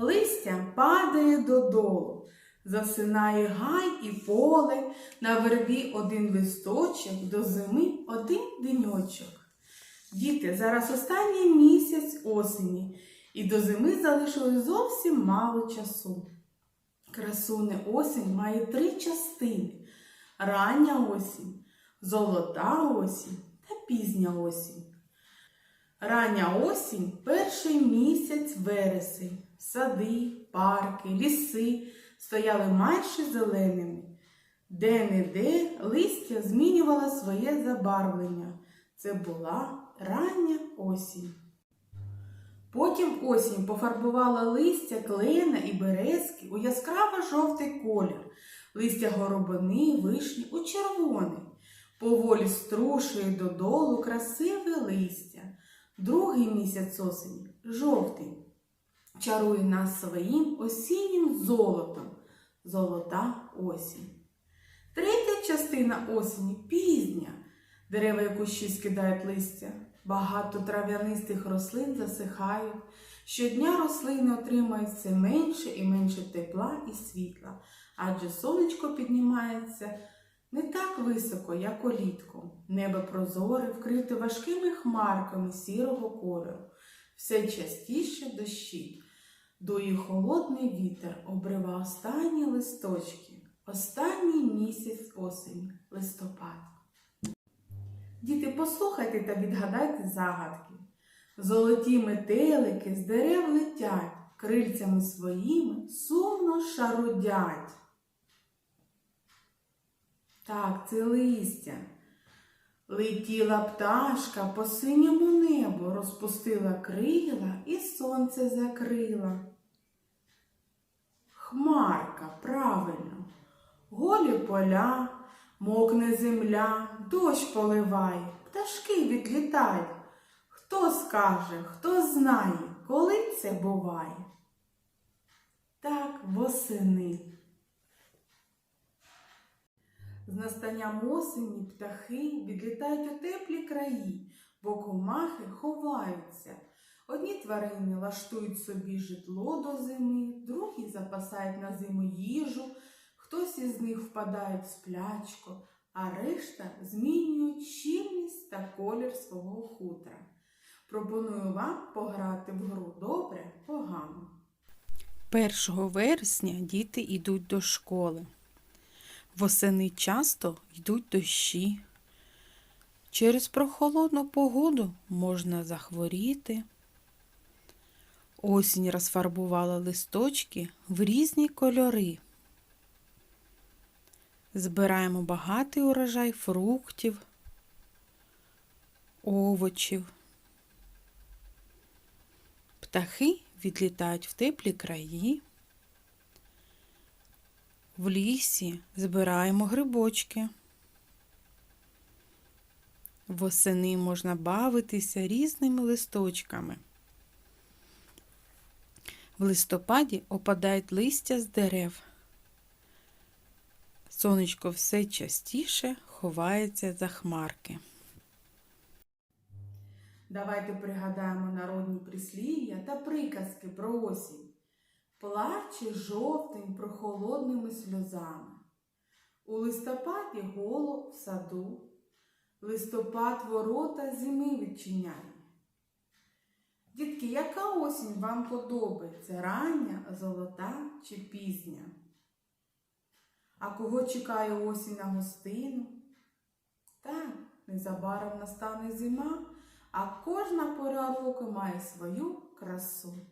листя падає додолу, засинає гай і поле, на вербі один листочок, до зими один деньочок. Діти, зараз останній місяць осені, і до зими залишилось зовсім мало часу. Красуне осінь має три частини: рання осінь, золота осінь та пізня осінь. Рання осінь перший місяць вересень. Сади, парки, ліси стояли майже зеленими. Де-не-де листя змінювало своє забарвлення. Це була рання осінь. Потім осінь пофарбувала листя клена і березки у яскраво жовтий колір, листя горобини, вишні у червоний. Поволі струшує додолу красиве листя. Другий місяць осені жовтий. Чарує нас своїм осіннім золотом. Золота осінь. Третя частина осені пізня. Дерева і кущі скидають листя. Багато трав'янистих рослин засихають. Щодня рослини отримають все менше і менше тепла і світла, адже сонечко піднімається не так високо, як улітку. Небо прозоре, вкрите важкими хмарками сірого кольору. Все частіше дощить. Дує холодний вітер, обрива останні листочки. Останній місяць осені, листопад. Діти, послухайте та відгадайте загадки. Золоті метелики з дерев летять, крильцями своїми сумно шарудять. Так, це листя. Летіла пташка по синьому небу, розпустила крила і сонце закрила. Хмарка, правильно, голі поля, мокне земля, дощ поливає, пташки відлітають. Хто скаже, хто знає, коли це буває? Так, восени. З настанням осені птахи відлітають у теплі краї, бо комахи ховаються. Одні тварини лаштують собі житло до зими, другі запасають на зиму їжу, хтось із них впадає в сплячку, а решта змінюють щільність та колір свого хутра. Пропоную вам пограти в гру добре, погано. 1 вересня діти йдуть до школи. Восени часто йдуть дощі. Через прохолодну погоду можна захворіти. Осінь розфарбувала листочки в різні кольори. Збираємо багатий урожай фруктів, овочів. Птахи відлітають в теплі краї. В лісі збираємо грибочки. Восени можна бавитися різними листочками. В листопаді опадають листя з дерев. Сонечко все частіше ховається за хмарки. Давайте пригадаємо народні прислів'я та приказки про осінь. Плаче жовтень прохолодними сльозами. У листопаді голо в саду, листопад ворота зими відчиняє. Дітки, яка осінь вам подобається? Рання, золота чи пізня? А кого чекає осінь на гостину? Так, незабаром настане зима, а кожна пора року має свою красу.